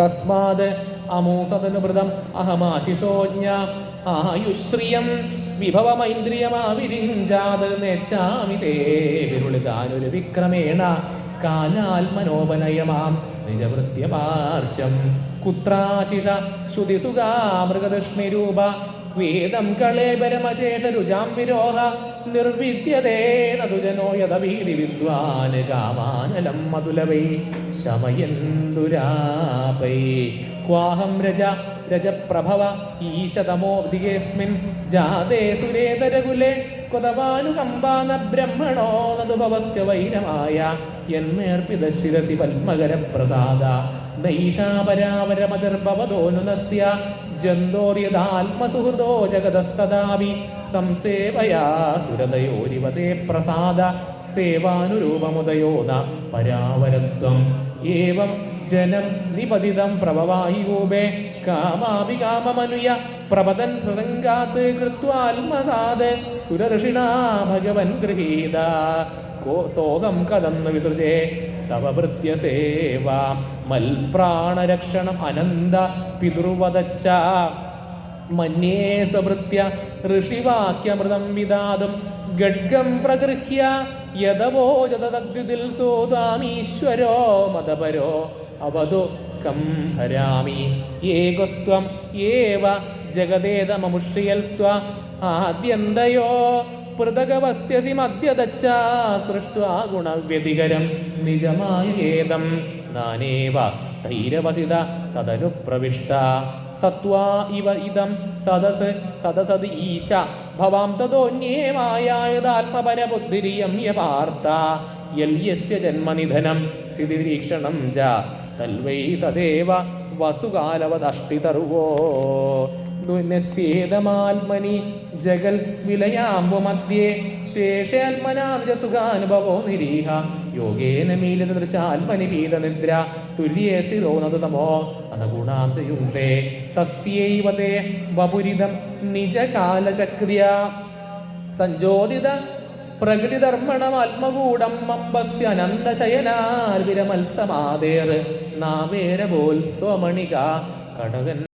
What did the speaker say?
തസ്മാത് അമൂസതനുമൃതം അഹമാശിഷോജ്ഞ ആയുശ്രിയം വിഭവമൈന്ദ്രിയമാവിരിഞ്ചാത് നേച്ചാമി തേ വിക്രമേണ കാലാത്മനോപനയമാം നിജവൃത്യപാർശ്വം. കുത്രാശിഷ ശ്രുതിസുഖാ മൃഗദക്ഷ്ണിരൂപ വേദം കളേപരമശേഷരുചാം വിരോഹ. നിർവിദ്യതേ നതുജനോ യഥഭീതി വിദ്വാന് കാമാനലം മധുലവൈ. ശമയന്തുരാപൈ. ക്വാഹം രജ രജപ്രഭവ ഈശതമോദികേസ്മിൻ ജാതേ സുരേതരകുലെ കൊതവാനുകമ്പാന ബ്രഹ്മണോ നതുഭവസ്യ വൈരമായ എന്നേർപ്പിത ശിരസി പത്മകരപ്രസാദ. നൈഷാപരാപരമതിർഭവതോനുനസ്യ ജന്തോര്യതാത്മസുഹൃദോ ജഗതസ്തദാവി സംസേവയാ സുരതയോരിവതേ പ്രസാദ. സേവാനുരൂപമുദയോ ന പരാവരത്വം. ഏവം ജനം നിപതിതം പ്രഭവായുപേ കാമാമി കാമമനുയ പ്രപതൻ ഹൃദങ്കാത് കൃത്വാത്മസാദ് സുരഋഷിണാ ഭഗവൻ ഗൃഹീത. കോ സോകം കഥം ന വിസൃജേ. തവ ഭൃത്യസേവ. മൽപ്രാണരക്ഷണം അനന്ത പിതൃവതച്ച മന്യേ സവൃത്യ ഋഷിവാക്യമൃതം വിദാതും. ഗഡ്ഗം പ്രഗൃഹ്യ യദവോജതദ്യുതിൽ സോതാമീശ്വരോ മതപരോ അവതു കം ഹരാമി. ഏകസ്ത്വം ഏവ ജഗദേതമമുഷ്രിയൽത്വ ആദ്യന്തയോ പൃഥകവസ്യസി മദ്യദച്ച സൃഷ്ട്വാ ഗുണവ്യതികരം. നിജമായ ഏതം? നാനേവ തൈരവസിത തദനു പ്രവിഷ്ട സത്വാ ഇവ ഇതം സദസ് സദസതി ഈശ. ഭവാം തതോന്യേമായായതാത്മപരബുദ്ധിരിയം യൽ യല്യസ്യ ജന്മനിധനം. സ്ഥിതിരീക്ഷണം ച തൽവൈ തദേവ വസുകാലവദഷ്ടിതർവോ നസ്യേതമാത്മനി ജഗൽ വിലയാമ്പു മധ്യേ ശേഷാത്മനാജസുഖാനുഭവോ നിരീഹ. യോഗേന മീലിത ദൃശാത്മനി പീതനിദ്ര സ്ഥിതോ തമോ. അനഗുണാം ച തസ്യൈവതേ വപുരിതം നിജകാലചക്രിയ. സഞ്ജോതിത പ്രകൃതിധർമ്മണമാത്മകൂടം ആത്മകൂടം മമ്പസ്യനന്ദശയനാൽ വിരമത്സമാതേർ നാവേരബോത്സ്വമണിക കടകൻ